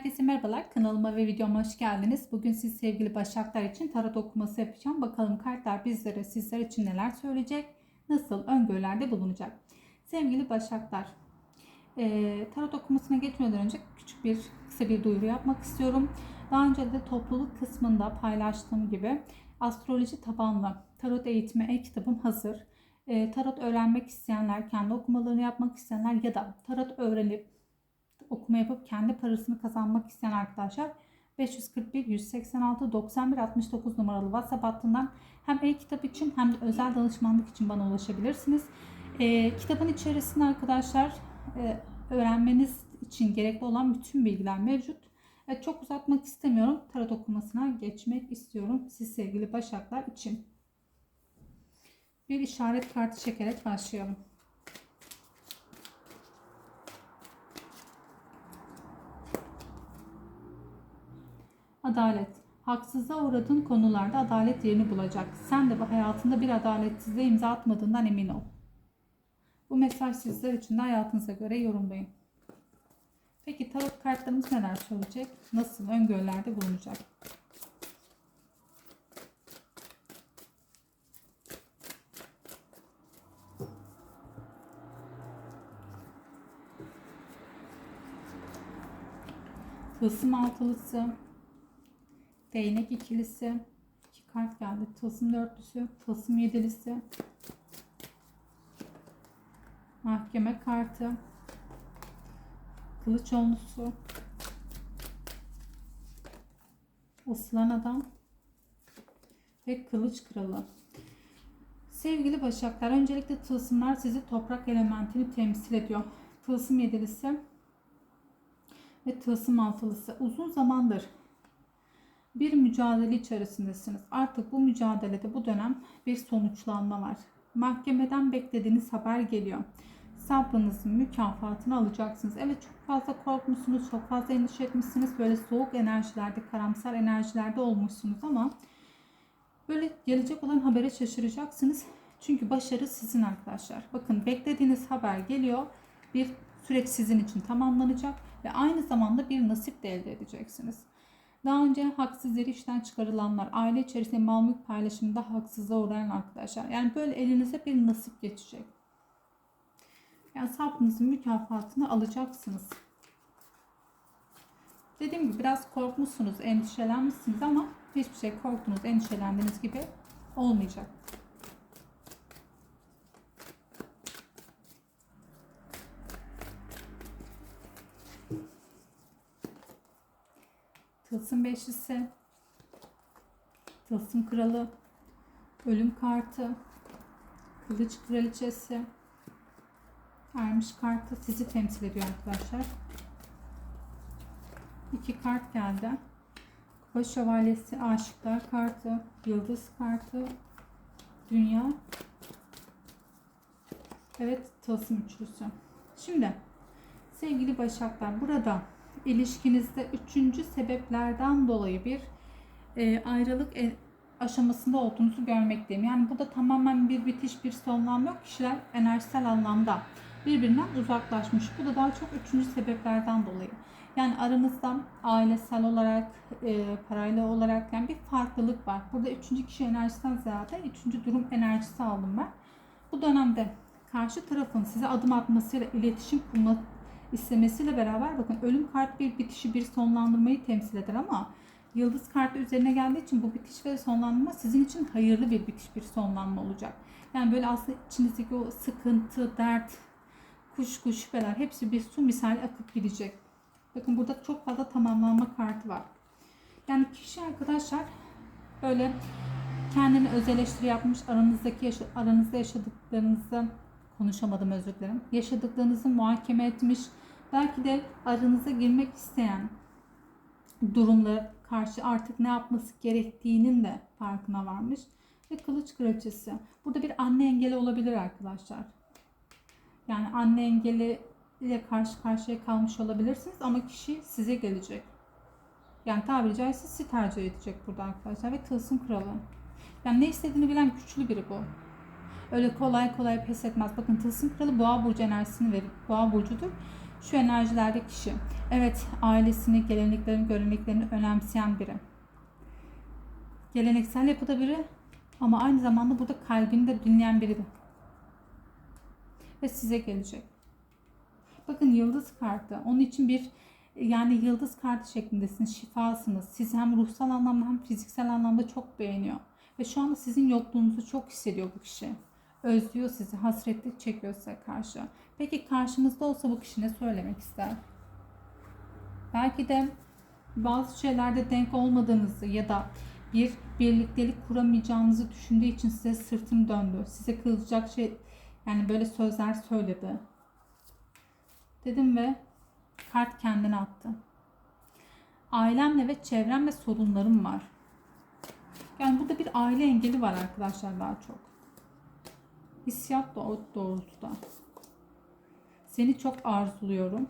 Herkese merhabalar. Kanalıma ve videoma hoş geldiniz. Bugün siz sevgili Başaklar için tarot okuması yapacağım. Bakalım kartlar bizlere, sizler için neler söyleyecek, nasıl öngörülerde bulunacak. Sevgili Başaklar, e, tarot okumasına geçmeden önce küçük bir kısa bir duyuru yapmak istiyorum. Daha önce de topluluk kısmında paylaştığım gibi astroloji tabanlı tarot eğitimi e-kitabım hazır. E, tarot öğrenmek isteyenler, kendi okumalarını yapmak isteyenler ya da tarot öğrenip okuma yapıp kendi parasını kazanmak isteyen arkadaşlar 541 186 91 69 numaralı WhatsApp hattından hem e-kitap için hem de özel danışmanlık için bana ulaşabilirsiniz. E, kitabın içerisinde arkadaşlar e, öğrenmeniz için gerekli olan bütün bilgiler mevcut. E, çok uzatmak istemiyorum. Tarot okumasına geçmek istiyorum. Siz sevgili Başaklar için. Bir işaret kartı çekerek başlayalım. Adalet. Haksızlığa uğradığın konularda adalet yerini bulacak. Sen de bu hayatında bir adaletsizliğe imza atmadığından emin ol. Bu mesaj sizler için de hayatınıza göre yorumlayın. Peki tarot kartlarımız neler söyleyecek? Nasıl öngörülerde bulunacak? Tılsım altılısı, değnek ikilisi, iki kart geldi. Tılsım dörtlüsü, tılsım yedilisi, mahkeme kartı, kılıç onlusu, ısılan adam ve kılıç kralı. Sevgili Başaklar, öncelikle tılsımlar sizi toprak elementini temsil ediyor. Tılsım yedilisi ve tılsım altılısı. Uzun zamandır bir mücadele içerisindesiniz. Artık bu mücadelede bu dönem bir sonuçlanma var. Mahkemeden beklediğiniz haber geliyor. Sabrınızın mükafatını alacaksınız. Evet çok fazla korkmuşsunuz, çok fazla endişe etmişsiniz. Böyle soğuk enerjilerde, karamsar enerjilerde olmuşsunuz ama böyle gelecek olan habere şaşıracaksınız. Çünkü başarı sizin arkadaşlar. Bakın beklediğiniz haber geliyor. Bir süreç sizin için tamamlanacak ve aynı zamanda bir nasip de elde edeceksiniz. Daha önce haksız yere işten çıkarılanlar, aile içerisinde mal mülk paylaşımında haksızlığa uğrayan arkadaşlar. Yani böyle elinize bir nasip geçecek. Yani sabrınızın mükafatını alacaksınız. Dediğim gibi biraz korkmuşsunuz, endişelenmişsiniz ama hiçbir şey korktunuz, endişelendiğiniz gibi olmayacak. Tılsım beşlisi, Tılsım kralı, ölüm kartı, kılıç kraliçesi, ermiş kartı sizi temsil ediyor arkadaşlar. İki kart geldi. Kupa şövalyesi, aşıklar kartı, yıldız kartı, dünya. Evet, tılsım üçlüsü. Şimdi sevgili başaklar burada ilişkinizde üçüncü sebeplerden dolayı bir e, ayrılık e, aşamasında olduğunuzu görmekteyim. Yani burada tamamen bir bitiş, bir sonlanma yok. Kişiler enerjisel anlamda birbirinden uzaklaşmış. Bu da daha çok üçüncü sebeplerden dolayı. Yani aranızda ailesel olarak, e, parayla olarak yani bir farklılık var. Burada üçüncü kişi enerjisinden ziyade üçüncü durum enerjisi aldım ben. Bu dönemde karşı tarafın size adım atmasıyla iletişim kurma, istemesiyle beraber bakın ölüm kart bir bitişi bir sonlandırmayı temsil eder ama yıldız kartı üzerine geldiği için bu bitiş ve sonlanma sizin için hayırlı bir bitiş bir sonlanma olacak. Yani böyle aslında içinizdeki o sıkıntı, dert, kuşku, şüpheler hepsi bir su misali akıp gidecek. Bakın burada çok fazla tamamlanma kartı var. Yani kişi arkadaşlar böyle kendini öz eleştiri yapmış aranızdaki yaşa, aranızda yaşadıklarınızı konuşamadım özür dilerim. Yaşadıklarınızı muhakeme etmiş. Belki de aranıza girmek isteyen durumlara karşı artık ne yapması gerektiğinin de farkına varmış. Ve kılıç kraliçesi. Burada bir anne engeli olabilir arkadaşlar. Yani anne engeli ile karşı karşıya kalmış olabilirsiniz ama kişi size gelecek. Yani tabiri caizse sizi tercih edecek burada arkadaşlar. Ve tılsım kralı. Yani ne istediğini bilen güçlü biri bu. Öyle kolay kolay pes etmez. Bakın tılsım kralı boğa burcu enerjisini verir. Boğa burcudur. Şu enerjilerde kişi. Evet ailesini, geleneklerini, göreneklerini önemseyen biri. Geleneksel yapıda biri ama aynı zamanda burada kalbini de dinleyen biri de. Ve size gelecek. Bakın yıldız kartı. Onun için bir yani yıldız kartı şeklindesiniz. Şifasınız. Siz hem ruhsal anlamda hem fiziksel anlamda çok beğeniyor. Ve şu anda sizin yokluğunuzu çok hissediyor bu kişi. Özlüyor sizi. Hasretlik çekiyor size karşı. Peki karşınızda olsa bu kişi ne söylemek ister? Belki de bazı şeylerde denk olmadığınızı ya da bir birliktelik kuramayacağınızı düşündüğü için size sırtını döndü. Size kılacak şey yani böyle sözler söyledi. Dedim ve kart kendine attı. Ailemle ve çevremle sorunlarım var. Yani burada bir aile engeli var arkadaşlar daha çok. Hissiyat da o doğrultuda. Seni çok arzuluyorum.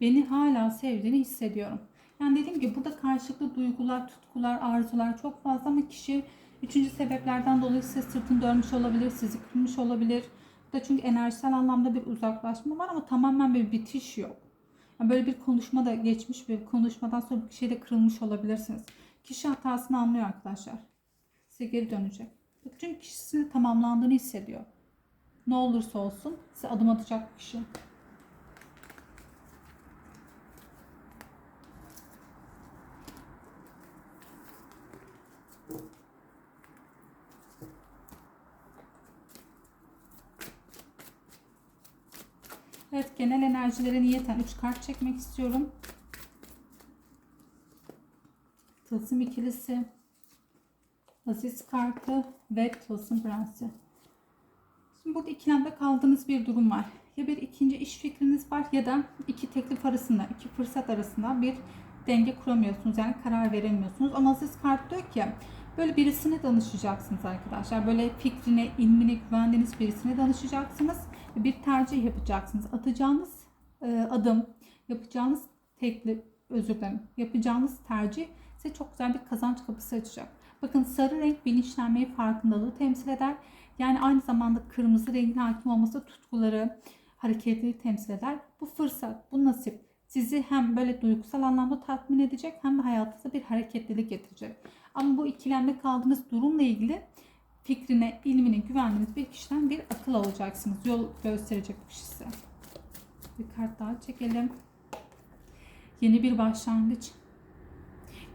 Beni hala sevdiğini hissediyorum. Yani dediğim gibi burada karşılıklı duygular, tutkular, arzular çok fazla ama kişi üçüncü sebeplerden dolayı size sırtını dönmüş olabilir, sizi kırmış olabilir. Burada çünkü enerjisel anlamda bir uzaklaşma var ama tamamen bir bitiş yok. Yani böyle bir konuşma da geçmiş bir konuşmadan sonra bir şeyde kırılmış olabilirsiniz. Kişi hatasını anlıyor arkadaşlar. Size geri dönecek. Çünkü kişisinin tamamlandığını hissediyor. Ne olursa olsun size adım atacak kişi. Evet genel enerjilere niyeten 3 kart çekmek istiyorum. Tılsım ikilisi, Aziz kartı ve Tılsım prensi. Şimdi burada ikilemde kaldığınız bir durum var. Ya bir ikinci iş fikriniz var ya da iki teklif arasında, iki fırsat arasında bir denge kuramıyorsunuz. Yani karar veremiyorsunuz. Ama Aziz kart diyor ki böyle birisine danışacaksınız arkadaşlar. Böyle fikrine, ilmine güvendiğiniz birisine danışacaksınız. Bir tercih yapacaksınız. Atacağınız e, adım, yapacağınız teklif, özür dilerim, yapacağınız tercih size çok güzel bir kazanç kapısı açacak. Bakın sarı renk bilinçlenmeyi, farkındalığı temsil eder. Yani aynı zamanda kırmızı rengin hakim olması tutkuları, hareketliği temsil eder. Bu fırsat, bu nasip sizi hem böyle duygusal anlamda tatmin edecek hem de hayatınıza bir hareketlilik getirecek. Ama bu ikilemde kaldığınız durumla ilgili fikrine, ilmine güvendiğiniz bir kişiden bir akıl alacaksınız. Yol gösterecek bu kişi size. Bir kart daha çekelim. Yeni bir başlangıç.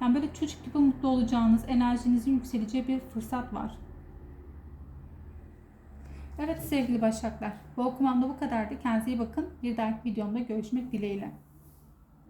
Yani böyle çocuk gibi mutlu olacağınız, enerjinizin yükseleceği bir fırsat var. Evet sevgili Başaklar. Bu okumam da bu kadardı. Kendinize iyi bakın. Bir dahaki videomda görüşmek dileğiyle.